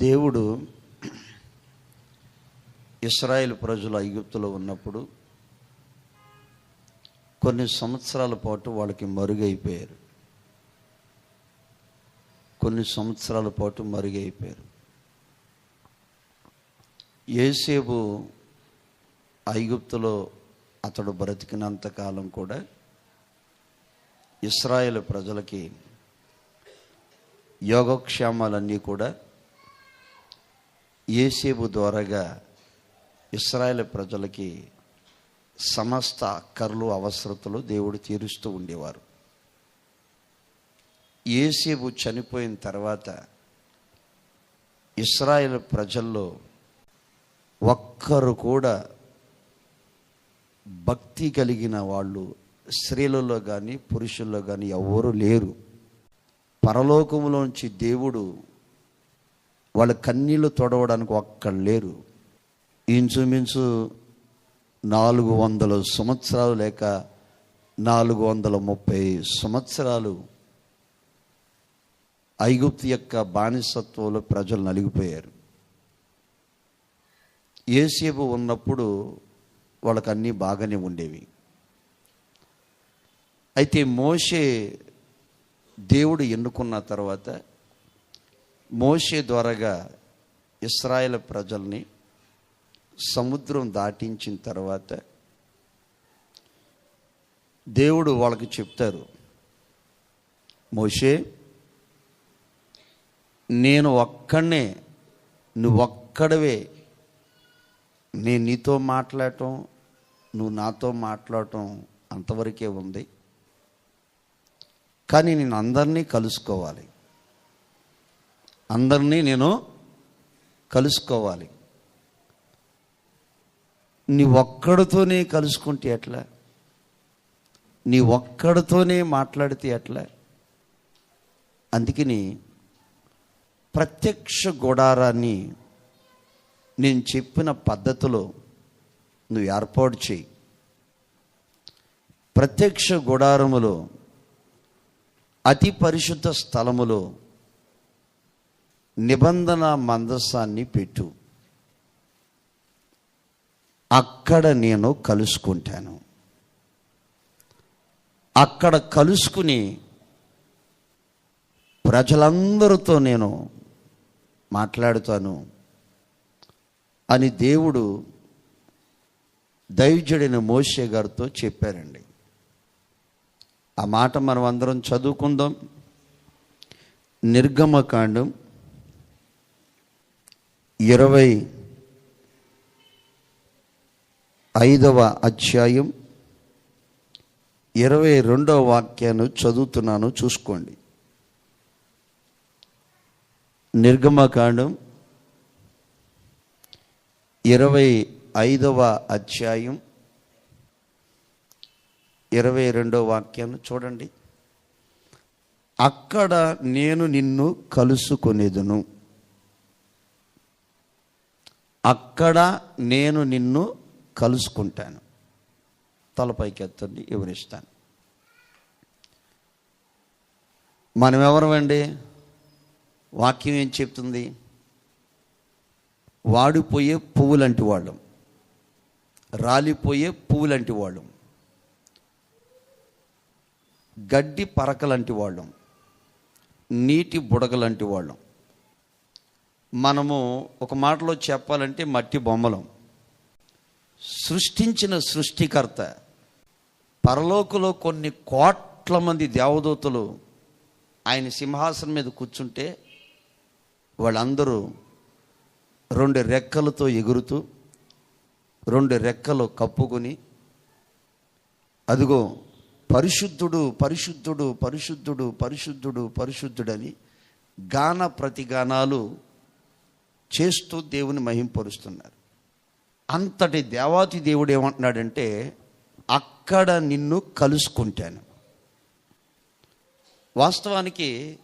దేవుడు ఇస్రాయేల్ ప్రజలు ఐగుప్తులో ఉన్నప్పుడు కొన్ని సంవత్సరాల పాటు వాళ్ళకి మరుగైపోయారు. కొన్ని సంవత్సరాల పాటు మరుగైపోయారు. ఏసేపు ఐగుప్తులో అతడు బ్రతికినంత కాలం కూడా ఇస్రాయేల్ ప్రజలకి యోగక్షేమాలన్నీ కూడా ఏసేపు ద్వారాగా ఇస్రాయేల్ ప్రజలకి సమస్త అక్కర్లు అవసరతలు దేవుడు తీరుస్తూ ఉండేవారు. ఏసేపు చనిపోయిన తర్వాత ఇస్రాయేల్ ప్రజల్లో ఒక్కరు కూడా భక్తి కలిగిన వాళ్ళు స్త్రీలలో కానీ పురుషుల్లో కానీ ఎవ్వరూ లేరు. పరలోకంలోంచి దేవుడు వాళ్ళ కన్నీళ్ళు తొడవడానికి ఒక్కళ్ళు లేరు. ఇంచుమించు నాలుగు వందల సంవత్సరాలు లేక నాలుగు వందల ముప్పై సంవత్సరాలు ఐగుప్తు యొక్క బానిసత్వంలో ప్రజలు నలిగిపోయారు. ఏసేపు ఉన్నప్పుడు వాళ్ళకి అన్నీ బాగానే ఉండేవి. అయితే మోషే దేవుడు ఎన్నుకున్న తర్వాత మోషే ద్వారాగా ఇస్రాయేల్ ప్రజల్ని సముద్రం దాటించిన తర్వాత దేవుడు వాళ్ళకి చెప్తారు మోషే నేను ఒక్కడనే నువ్వు ఒక్కడవే. నేను నీతో మాట్లాడటం నువ్వు నాతో మాట్లాడటం అంతవరకే ఉంది. కానీ నేను అందరినీ కలుసుకోవాలి. అందరినీ నేను కలుసుకోవాలి. నీ ఒక్కడితోనే కలుసుకుంటే ఎట్లా? నీ ఒక్కడితోనే మాట్లాడితే ఎట్లా? అందుకని ప్రత్యక్ష గుడారాన్ని నేను చెప్పిన పద్ధతిలో నువ్వు ఏర్పాటు చేయి. ప్రత్యక్ష గుడారములో అతి పరిశుద్ధ స్థలములో నిబంధన మందస్సాన్ని పెట్టు. అక్కడ నేను కలుసుకుంటాను. అక్కడ కలుసుకుని ప్రజలందరితో నేను మాట్లాడుతాను అని దేవుడు దైవజుడైన మోషే గారితో చెప్పారండి. ఆ మాట మనం అందరం చదువుకుందాం. నిర్గమకాండం ఇరవై ఐదవ అధ్యాయం ఇరవై రెండవ వాక్యాన్ని చదువుతున్నాను చూసుకోండి. నిర్గమకాండం ఇరవై ఐదవ అధ్యాయం ఇరవై రెండవ వాక్యాన్ని చూడండి. అక్కడ నేను నిన్ను కలుసుకొనేదును. అక్కడ నేను నిన్ను కలుసుకుంటాను. తలపైకి ఎత్తండి వివరిస్తాను. మనం ఎవరమండి వాక్యం ఏం చెప్తుంది? వాడిపోయే పువ్వులంటి వాళ్ళం. రాలిపోయే పువ్వులంటి వాళ్ళం. గడ్డి పరకలంటి వాళ్ళం. నీటి బుడగలంటి వాళ్ళం. మనము ఒక మాటలో చెప్పాలంటే మట్టి బొమ్మలం. సృష్టించిన సృష్టికర్త పరలోకలో కొన్ని కోట్ల మంది దేవదూతలు ఆయన సింహాసనం మీద కూర్చుంటే వాళ్ళందరూ రెండు రెక్కలతో ఎగురుతూ రెండు రెక్కలు కప్పుకొని అదిగో పరిశుద్ధుడు పరిశుద్ధుడు పరిశుద్ధుడు పరిశుద్ధుడు పరిశుద్ధుడని గాన ప్రతిగానాలు చేస్తూ దేవుని మహింపరుస్తున్నారు. అంతటి దేవాతి దేవుడు ఏమంటున్నాడంటే అక్కడ నిన్ను కలుసుకుంటాను. వాస్తవానికి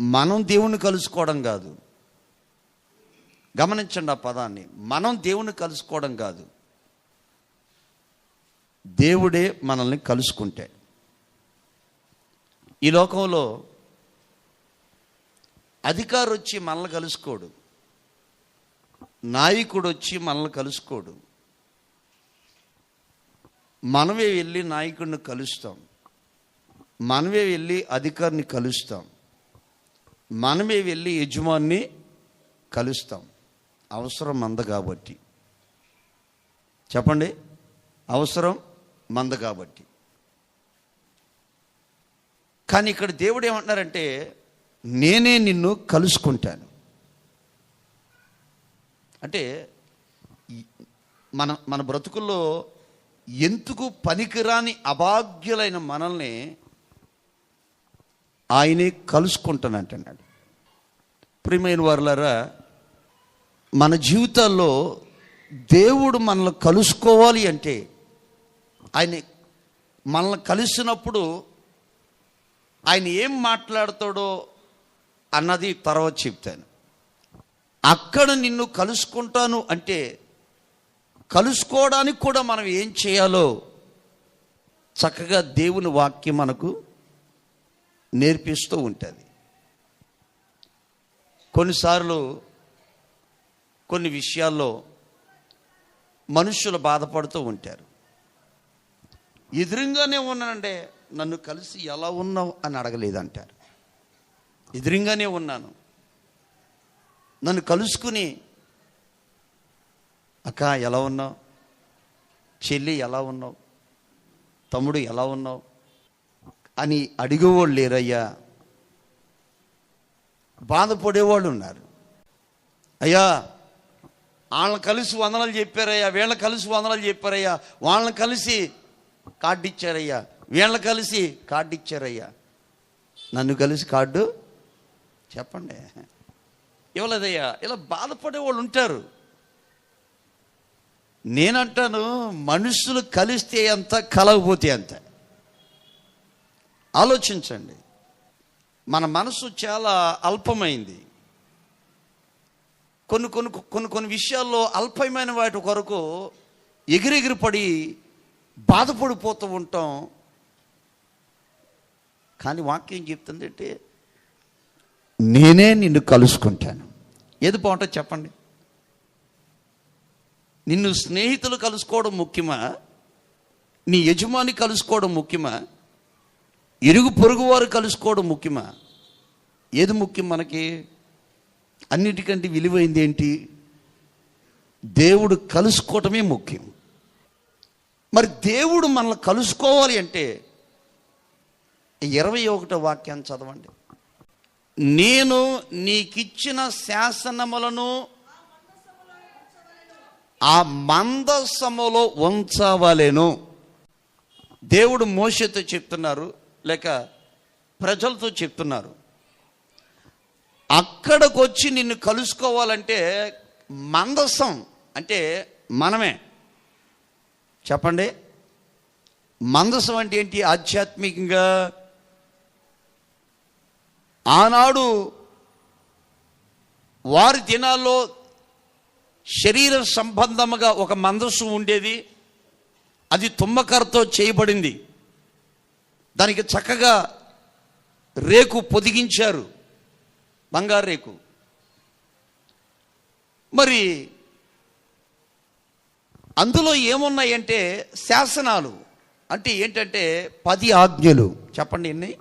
మనం దేవుణ్ణి కలుసుకోవడం కాదు. గమనించండి ఆ పదాన్ని. మనం దేవుని కలుసుకోవడం కాదు. దేవుడే మనల్ని కలుసుకుంటే ఈ లోకంలో అధికారు వచ్చి మనల్ని కలుసుకోడు. నాయకుడు వచ్చి మనల్ని కలుసుకోడు. మనమే వెళ్ళి నాయకుడిని కలుస్తాం. మనమే వెళ్ళి అధికారిని కలుస్తాం. మనమే వెళ్ళి యజమాన్ని కలుస్తాం. అవసరం మంద కాబట్టి. చెప్పండి? అవసరం మంద కాబట్టి. కానీ ఇక్కడ దేవుడు ఏమంటున్నారంటే నేనే నిన్ను కలుసుకుంటాను. అంటే మన మన బ్రతుకుల్లో ఎందుకు పనికిరాని అభాగ్యులైన మనల్ని ఆయనే కలుసుకుంటానంటున్నాడు. ప్రియమైన వారులారా మన జీవితాల్లో దేవుడు మనల్ని కలుసుకోవాలి అంటే ఆయన మనల్ని కలిసినప్పుడు ఆయన ఏం మాట్లాడతాడో అన్నది తర్వాత చెప్తాను. అక్కడ నిన్ను కలుసుకుంటాను అంటే కలుసుకోవడానికి కూడా మనం ఏం చేయాలో చక్కగా దేవుని వాక్యం మనకు నేర్పిస్తూ ఉంటుంది. కొన్నిసార్లు కొన్ని విషయాల్లో మనుషులు బాధపడుతూ ఉంటారు. ఎదురుగానే ఉన్నానంటే నన్ను కలిసి ఎలా ఉన్నావు అని అడగలేదంటారు. ఎదురుగానే ఉన్నాను. నన్ను కలుసుకుని అక్క ఎలా ఉన్నావు? చెల్లి ఎలా ఉన్నావు? తమ్ముడు ఎలా ఉన్నావు? అని అడిగేవాళ్ళు లేరయ్యా. బాధపడేవాళ్ళు ఉన్నారు. అయ్యా వాళ్ళని కలిసి వందనాలు చెప్పారయ్యా వీళ్ళని కలిసి వందనాలు చెప్పారయ్యా వాళ్ళని కలిసి కార్డు ఇచ్చారయ్యా వీళ్ళని కలిసి కార్డు ఇచ్చారయ్యా. నన్ను కలిసి కార్డు చెప్పండి. ఇవ్వలేదయ్యా ఇలా బాధపడే వాళ్ళు ఉంటారు. నేనంటాను మనుషులు కలిస్తే ఎంత కలగపోతే అంత ఆలోచించండి. మన మనసు చాలా అల్పమైంది. కొన్ని కొన్ని కొన్ని కొన్ని విషయాల్లో అల్పమైన వాటి కొరకు ఎగిరెగిరి పడి బాధపడిపోతూ ఉంటాం. కానీ వాక్యం చెప్తుంది అంటే నేనే నిన్ను కలుసుకుంటాను. ఏది బాగుంటుంది చెప్పండి? నిన్ను స్నేహితులు కలుసుకోవడం ముఖ్యమా? నీ యజమాని కలుసుకోవడం ముఖ్యమా? ఇరుగు పొరుగు వారు కలుసుకోవడం ముఖ్యమా? ఏది ముఖ్యం మనకి? అన్నిటికంటే విలువైంది ఏంటి? దేవుడు కలుసుకోవటమే ముఖ్యం. మరి దేవుడు మనల్ని కలుసుకోవాలి అంటే ఇరవై ఒకటో వాక్యాన్ని చదవండి. నేను నీకిచ్చిన శాసనములను ఆ మందసములో ఉంచవలేను. దేవుడు మోషతో చెప్తున్నారు లేక ప్రజలతో చెప్తున్నారు. అక్కడికి వచ్చి నిన్ను కలుసుకోవాలంటే మందసం అంటే మనమే. చెప్పండి మందసం అంటే ఏంటి? ఆధ్యాత్మికంగా ఆనాడు వారి దినాల్లో శరీర సంబంధముగా ఒక మందస్సు ఉండేది. అది తుమ్మకరతో చేయబడింది. దానికి చక్కగా రేకు పొదిగించారు. బంగారు రేకు. మరి అందులో ఏమున్నాయంటే శాసనాలు. అంటే ఏంటంటే పది ఆజ్ఞలు. చెప్పండి ఎన్ని?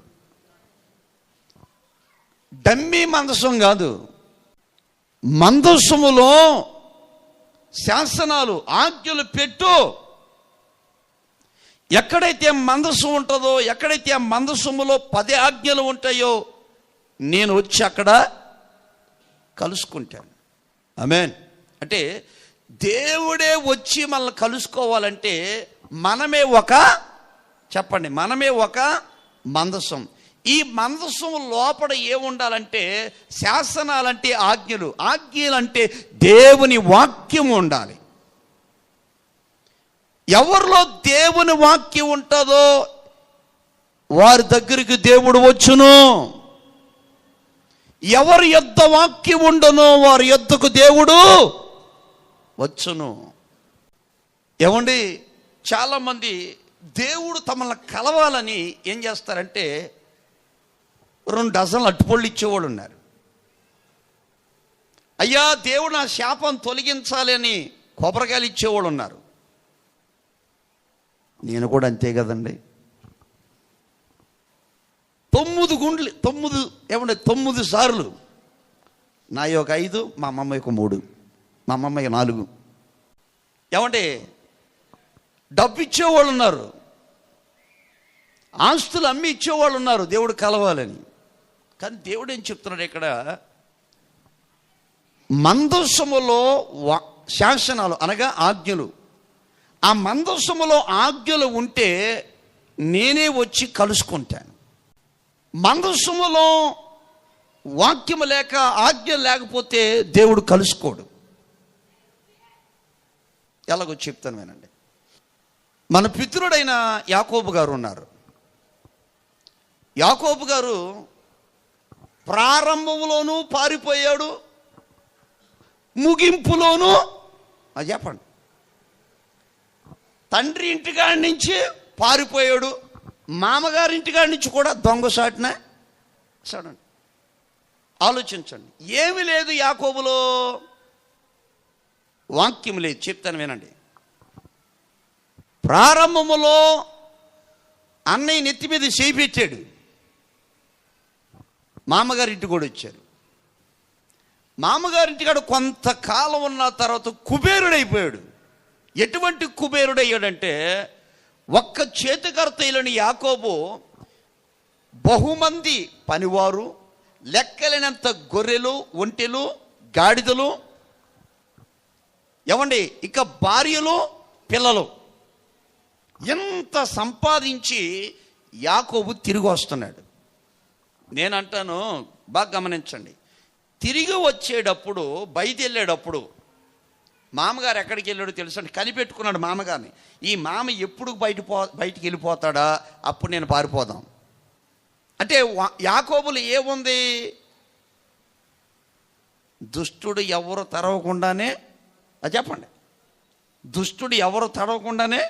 డమ్మీ మందసం కాదు. మందసములో శాసనాలు ఆజ్ఞలు పెట్టు. ఎక్కడైతే మందస్సు ఉంటుందో ఎక్కడైతే ఆ మందస్సుములో పది ఆజ్ఞలు ఉంటాయో నేను వచ్చి అక్కడ కలుసుకుంటాను. అమేన్ అంటే దేవుడే వచ్చి మనల్ని కలుసుకోవాలంటే మనమే ఒక చెప్పండి మనమే ఒక మందసం. ఈ మనసు లోపల ఏముండాలంటే శాసనాలంటే ఆజ్ఞలు. ఆజ్ఞలంటే దేవుని వాక్యం ఉండాలి. ఎవరిలో దేవుని వాక్యం ఉంటుందో వారి దగ్గరికి దేవుడు వచ్చును. ఎవరి యొద్ద వాక్యం ఉండనో వారి యొద్దకు దేవుడు వచ్చును. ఏమండి? చాలామంది దేవుడు తమల్ని కలవాలని ఏం చేస్తారంటే రెండు డజన్లు అట్టుపళ్ళు ఇచ్చేవాళ్ళు ఉన్నారు. అయ్యా దేవుడు నా శాపం తొలగించాలి అని కొబ్బరికాయలు ఇచ్చేవాళ్ళు ఉన్నారు. నేను కూడా అంతే కదండి. తొమ్మిది గుండ్లు తొమ్మిది ఏమంటే తొమ్మిది సార్లు. నా యొక్క ఐదు మా అమ్మమ్మ యొక్క మూడు మా అమ్మమ్మ యొక్క నాలుగు. ఏమంటే డబ్బు ఇచ్చేవాళ్ళు ఉన్నారు. ఆస్తులు అమ్మి ఇచ్చేవాళ్ళు ఉన్నారు. దేవుడు కలవాలని. కానీ దేవుడు ఏం చెప్తున్నాడు ఇక్కడ? మందస్సములో వా- శాసనాలు అనగా ఆజ్ఞలు. ఆ మందస్సములో ఆజ్ఞలు ఉంటే నేనే వచ్చి కలుసుకుంటాను. మందస్సములో వాక్యం లేక ఆజ్ఞ లేకపోతే దేవుడు కలుసుకోడు. ఎలాగో చెప్తాను వినండి. మన పితృడైన యాకోబు గారు ఉన్నారు. యాకోబు గారు ప్రారంభంలోనూ పారిపోయాడు ముగింపులోనూ అది చెప్పండి. తండ్రి ఇంటికాడి నుంచి పారిపోయాడు మామగారి ఇంటికాడి నుంచి కూడా దొంగసాటిన చూడండి ఆలోచించండి. ఏమి లేదు యాకోబులో. వాక్యం లేదు. చెప్తాను వినండి. ప్రారంభములో అన్నయ్య నెత్తి మీద చేయి పెట్టాడు. మామగారింటి కూడా వచ్చారు. మామగారింటికాడ కొంతకాలం ఉన్న తర్వాత కుబేరుడైపోయాడు. ఎటువంటి కుబేరుడయ్యాడంటే ఒక్క చేతికర్తయ్యలని యాకోబు బహుమంది పనివారు లెక్కలేనంత గొర్రెలు ఒంటెలు గాడిదలు ఏమండి ఇక భార్యలు పిల్లలు. ఎంత సంపాదించి యాకోబు తిరిగి వస్తున్నాడు. నేనంటాను బాగా గమనించండి. తిరిగి వచ్చేటప్పుడు బయటెళ్ళేటప్పుడు మామగారు ఎక్కడికి వెళ్ళాడో తెలుసు అంటే కనిపెట్టుకున్నాడు మామగారిని. ఈ మామ ఎప్పుడు బయట పో బయటికి వెళ్ళిపోతాడా? అప్పుడు నేను పారిపోదాం. అంటే యాకోబులు ఏముంది? దుష్టుడు ఎవరు తరవకుండానే అది చెప్పండి. దుష్టుడు ఎవరు తడవకుండానే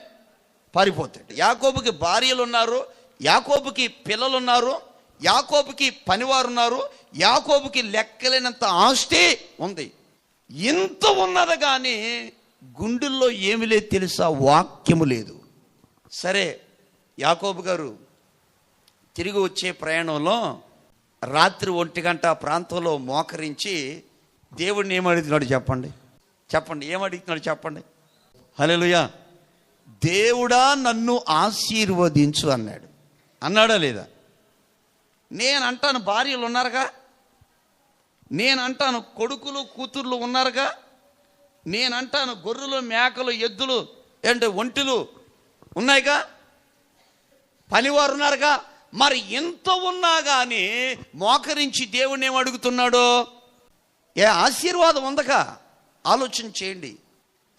పారిపోతాడు. యాకోబుకి భార్యలు ఉన్నారు యాకోబుకి పిల్లలు ఉన్నారు యాకోబుకి పనివారు ఉన్నారు యాకోబుకి లెక్కలేనంత ఆస్తి ఉంది. ఇంత ఉన్నది కానీ గుండెల్లో ఏమి లేదు తెలుసా? వాక్యము లేదు. సరే యాకోబు గారు తిరిగి వచ్చే ప్రయాణంలో రాత్రి ఒంటి గంట ప్రాంతంలో మోకరించి దేవుడిని ఏమడుగుతున్నాడు చెప్పండి? చెప్పండి ఏమడుగుతున్నాడు చెప్పండి? హలోయా దేవుడా నన్ను ఆశీర్వదించు అన్నాడు. అన్నాడా లేదా? నేను అంటాను భార్యలు ఉన్నారుగా. నేను అంటాను కొడుకులు కూతుర్లు ఉన్నారుగా. నేను అంటాను గొర్రెలు మేకలు ఎద్దులు ఏంటి ఒంటిలు ఉన్నాయిగా. పనివారు ఉన్నారుగా మరి ఎంత ఉన్నా కానీ మోకరించి దేవుణ్ణి ఏం అడుగుతున్నాడో? ఏ ఆశీర్వాదం ఉందక ఆలోచన చేయండి.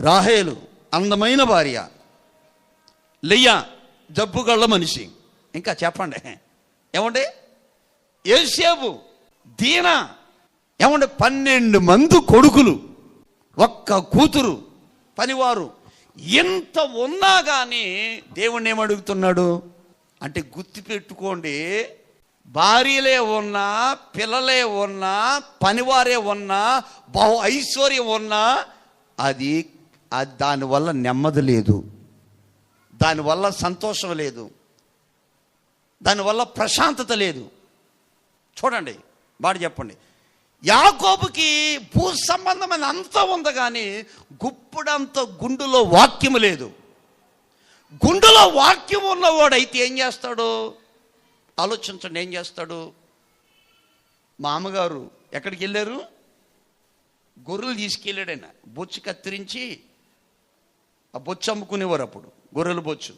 రాహేలు అందమైన భార్య. లెయ్య జబ్బుగళ్ళ మనిషి. ఇంకా చెప్పండి. ఏమండి? ఏసేపు దీన? ఏమండి పన్నెండు మంది కొడుకులు ఒక్క కూతురు పనివారు. ఎంత ఉన్నా కానీ దేవుణ్ణి ఏమడుగుతున్నాడు అంటే గుర్తు పెట్టుకోండి భార్యలే ఉన్నా పిల్లలే ఉన్నా పనివారే ఉన్నా బహు ఐశ్వర్యం ఉన్నా అది దానివల్ల నెమ్మది లేదు. దానివల్ల సంతోషం లేదు. దానివల్ల ప్రశాంతత లేదు. చూడండి బాడి చెప్పండి. యాకోబుకి భూ సంబంధమైన అంతా ఉంది కానీ గుప్పుడంత గుండులో వాక్యము లేదు. గుండులో వాక్యం ఉన్నవాడైతే ఏం చేస్తాడు? ఆలోచించండి ఏం చేస్తాడు? మామగారు ఎక్కడికి వెళ్ళారు? గొర్రెలు తీసుకెళ్ళాడు ఆయన. బొచ్చు కత్తిరించి ఆ బొచ్చు అమ్ముకునేవారు అప్పుడు గొర్రెల బొచ్చు.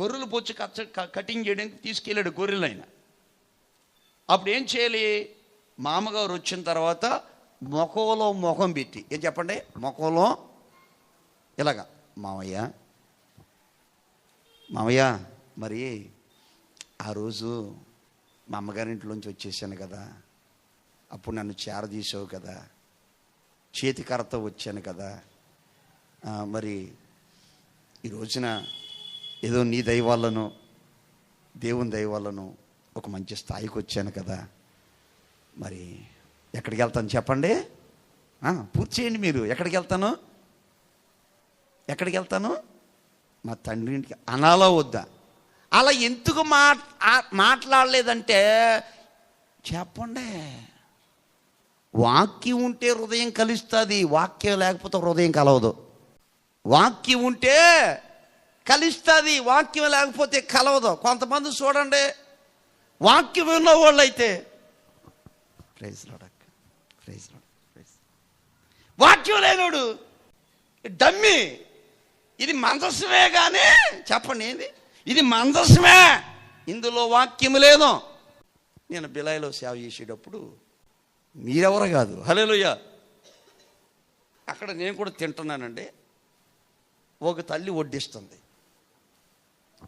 గొర్రెలు బొచ్చు కచ్చ కటింగ్ చేయడానికి తీసుకెళ్ళాడు గొర్రెలు ఆయన. అప్పుడు ఏం చేయాలి? మామగారు వచ్చిన తర్వాత ముఖంలో ముఖం పెట్టి ఏం చెప్పండి? ముఖంలో ఇలాగా మామయ్య మామయ్య మరి ఆ రోజు మా అమ్మగారింట్లోంచి వచ్చేసాను కదా. అప్పుడు నన్ను చేరదీసావు కదా. చేతికరతో వచ్చాను కదా. మరి ఈ రోజున ఏదో నీ దైవాలను దేవుని దైవాలను ఒక మంచి స్థాయికి వచ్చాను కదా. మరి ఎక్కడికి వెళ్తాను చెప్పండి? పూర్తి చేయండి మీరు. ఎక్కడికి వెళ్తాను? ఎక్కడికి వెళ్తాను? మా తండ్రి ఇంటికి. అనాలో వద్దా? అలా ఎందుకు మా మాట్లాడలేదంటే చెప్పండి. వాక్యం ఉంటే హృదయం కలుస్తుంది వాక్యం లేకపోతే హృదయం కలవదు. వాక్యం ఉంటే కలుస్తుంది వాక్యం లేకపోతే కలవదు. కొంతమంది చూడండి వాక్యం ఉన్న వాళ్ళైతే ప్రైజ్ లాడక్ ప్రైజ్ ప్రైజ్. వాక్యం లేనోడు డమ్మి ఇది మందస్సమే కానీ చెప్పండి ఏంది? ఇది మందస్సమే. ఇందులో వాక్యం లేదు నేను బిలాయిలో సేవ చేసేటప్పుడు మీరెవరు కాదు. హలేలుయ్య అక్కడ నేను కూడా తింటున్నానండి. ఒక తల్లి వడ్డిస్తుంది.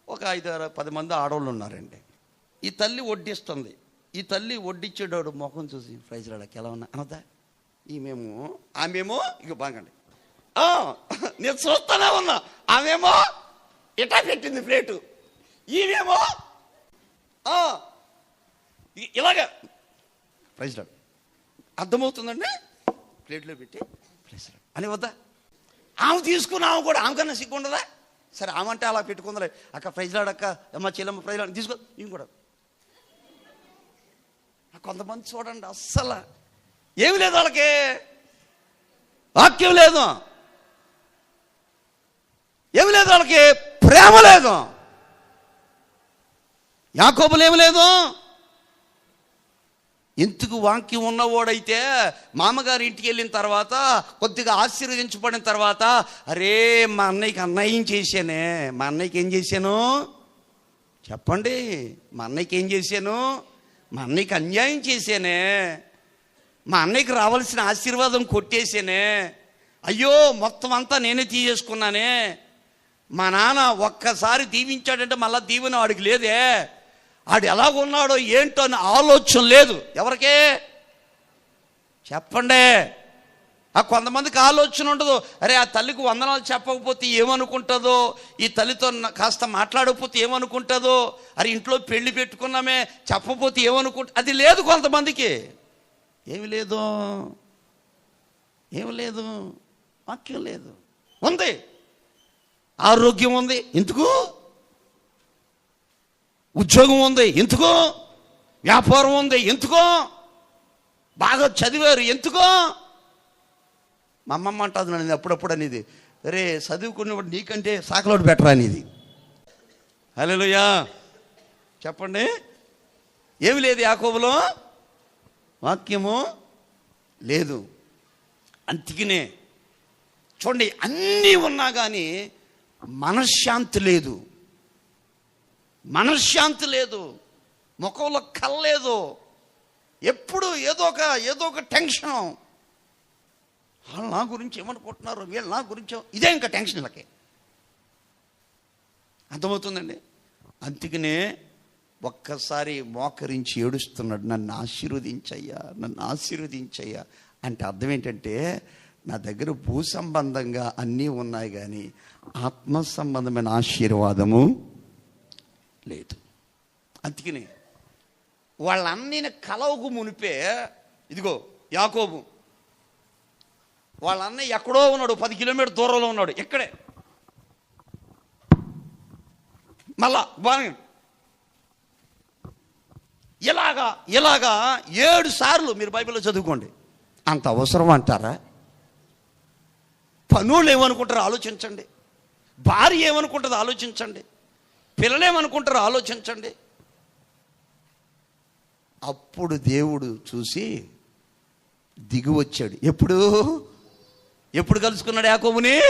ఒక ఐదు పది మంది ఆడవాళ్ళు ఉన్నారండి. ఈ తల్లి వడ్డిస్తుంది. ఈ తల్లి వడ్డిచ్చేటోడు ముఖం చూసి ప్రైజ్ రాడకి ఎలా ఉన్నా? అనదా ఈమెమో ఆమెమో ఇక బాగండి. నేను చూస్తూనే ఉన్నా. ఆమెమో ఇటా పెట్టింది ప్లేటు. ఈమెమో ఇలాగ. ప్రైజ్ రాడు అర్థమవుతుందండి? ప్లేట్లో పెట్టి ప్రైజ్ రాడు అని వద్దా? ఆమె తీసుకున్నాము ఆమె కూడా ఆమె కన్నా సిగ్గు ఉండదా సరే ఆమె అంటే అలా పెట్టుకుందలే. అక్క ప్రైజ్ రాడక్క అమ్మ చెల్లమ్మ ప్రైజ్ రాడు తీసుకో. ఇవి కూడా. కొంతమంది చూడండి అస్సలు. ఏమి లేదు వాళ్ళకి. వాక్యం లేదు. ఏమి లేదు వాళ్ళకి. ప్రేమ లేదు. యాకోబులు ఏమి లేదు. ఎందుకు వాక్యం ఉన్నవాడైతే మామగారి ఇంటికి వెళ్ళిన తర్వాత కొద్దిగా ఆశీర్వదించబడిన తర్వాత అరే మా అన్నయ్యకి అన్నయ్యం చేశానే. మా అన్నయ్యకి ఏం చేశాను? చెప్పండి. మా అన్నయ్యకి ఏం చేశాను? మా అన్నయ్యకి అన్యాయం చేశానే మా అన్నయ్యకి రావాల్సిన ఆశీర్వాదం కొట్టేసేనే. అయ్యో మొత్తం అంతా నేనే తీసేసుకున్నానే. మా నాన్న ఒక్కసారి దీవించాడంటే మళ్ళీ దీవెన వాడికి లేదే. ఆడు ఎలాగున్నాడో ఏంటో అని ఆలోచన లేదు. ఎవరికే? చెప్పండి. ఆ కొంతమందికి ఆలోచన ఉండదు. అరే ఆ తల్లికి వందనాలు చెప్పకపోతే ఏమనుకుంటుందో ఈ తల్లితో కాస్త మాట్లాడకపోతే ఏమనుకుంటుందో అరే ఇంట్లో పెళ్ళి పెట్టుకున్నామే చెప్పకపోతే ఏమనుకుంట అది లేదు కొంతమందికి. ఏమి లేదు. ఏమి లేదు. వాక్యం లేదు. ఉంది. ఆరోగ్యం ఉంది. ఎందుకు? ఉద్యోగం ఉంది. ఎందుకో? వ్యాపారం ఉంది. ఎందుకో? బాగా చదివారు. ఎందుకో? మా అమ్మమ్మ అంటుంది నన్ను అప్పుడప్పుడు అనేది. రే చదువుకున్నప్పుడు నీకంటే సాకలోడు బెటర్ అనేది. హలోయా చెప్పండి. ఏమి లేదు యాకోబులో? వాక్యము లేదు. అంతికినే. చూడండి అన్నీ ఉన్నా కానీ మనశ్శాంతి లేదు. మనశ్శాంతి లేదు. ముఖంలో కల్లేదు ఎప్పుడు ఏదో ఒక ఏదో ఒక టెన్షన్. వాళ్ళు నా గురించి ఏమనుకుంటున్నారు? వీళ్ళు నా గురించి ఇదే ఇంకా టెన్షన్లకే అర్థమవుతుందండి? అందుకనే ఒక్కసారి మోకరించి ఏడుస్తున్నాడు నన్ను ఆశీర్వదించయ్యా నన్ను ఆశీర్వదించయ్యా. అంటే అర్థం ఏంటంటే నా దగ్గర భూ సంబంధంగా అన్నీ ఉన్నాయి కానీ ఆత్మ సంబంధమైన ఆశీర్వాదము లేదు. అందుకని వాళ్ళన్నీ కలవుకు కలవకు మునిపే ఇదిగో యాకోబు వాళ్ళ అన్నయ్య ఎక్కడో ఉన్నాడు పది కిలోమీటర్ దూరంలో ఉన్నాడు ఎక్కడే మళ్ళా బాగా ఇలాగా ఇలాగా ఏడు సార్లు మీరు బైబిల్లో చదువుకోండి. అంత అవసరం అంటారా? పనులు ఏమనుకుంటారో ఆలోచించండి. భార్య ఏమనుకుంటుందో ఆలోచించండి. పిల్లలు ఏమనుకుంటారో ఆలోచించండి. అప్పుడు దేవుడు చూసి దిగి వచ్చాడు. ఎప్పుడు? ఎప్పుడు కలుసుకున్నాడు యాకోబుని?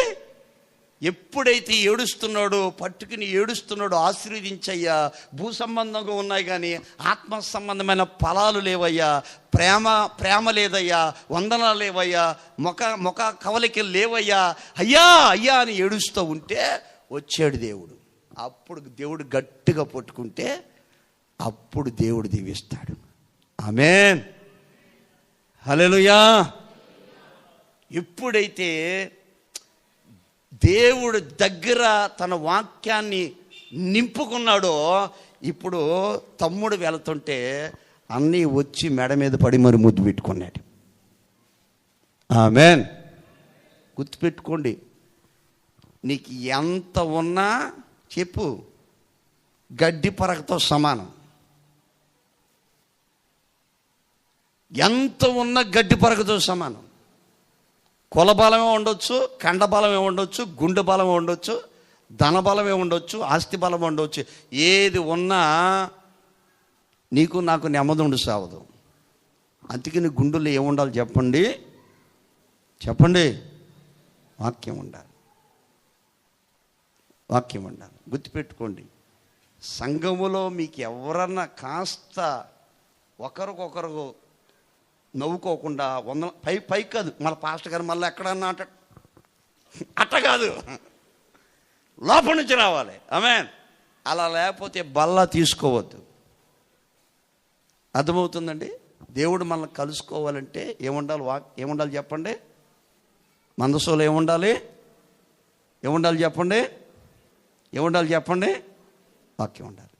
ఎప్పుడైతే ఏడుస్తున్నాడో పట్టుకుని ఏడుస్తున్నాడో ఆశీర్వదించయ్యా భూ సంబంధంగా ఉన్నాయి కానీ ఆత్మ సంబంధమైన ఫలాలు లేవయ్యా ప్రేమ ప్రేమ లేదయ్యా వందనాలు లేవయ్యా ముఖ ముఖ కవలికి లేవయ్యా అయ్యా అయ్యా అని ఏడుస్తూ ఉంటే వచ్చాడు దేవుడు. అప్పుడు దేవుడు గట్టిగా పట్టుకుంటే అప్పుడు దేవుడు దీవిస్తాడు. ఆమెన్. హల్లెలూయా. ఎప్పుడైతే దేవుడు దగ్గర తన వాక్యాన్ని నింపుకున్నాడో ఇప్పుడు తమ్ముడు వెళుతుంటే అన్నీ వచ్చి మెడ మీద పడి మరి ముద్దు పెట్టుకున్నాడు. ఆమెన్. గుర్తుపెట్టుకోండి నీకు ఎంత ఉన్నా చెప్పు గడ్డి పరకతో సమానం. ఎంత ఉన్న గడ్డి పరకతో సమానం. కుల బలమే ఉండొచ్చు కండబలమే ఉండొచ్చు గుండె బలమే ఉండొచ్చు ధన బలమే ఉండొచ్చు ఆస్తి బలం ఉండొచ్చు. ఏది ఉన్నా నీకు నాకు నెమ్మది ఉండి సావదు. అందుకని గుండెల్లో ఏముండాలి చెప్పండి. చెప్పండి. వాక్యం ఉండాలి. వాక్యం ఉండాలి. గుర్తుపెట్టుకోండి. సంఘములో మీకు ఎవరన్నా కాస్త ఒకరికొకరు నవ్వుకోకుండా వంద పై పై కాదు. మన పాస్టర్ గారు మళ్ళీ ఎక్కడన్నా అంట అట్ట కాదు. లోపల నుంచి రావాలి. ఆమె అలా లేకపోతే బల్ల తీసుకోవద్దు. అర్థమవుతుందండి? దేవుడు మనల్ని కలుసుకోవాలంటే ఏముండాలి వా ఏముండాలి చెప్పండి? మందసోలో ఏముండాలి? ఏముండాలి చెప్పండి? ఏముండాలి చెప్పండి? వాక్యం ఉండాలి.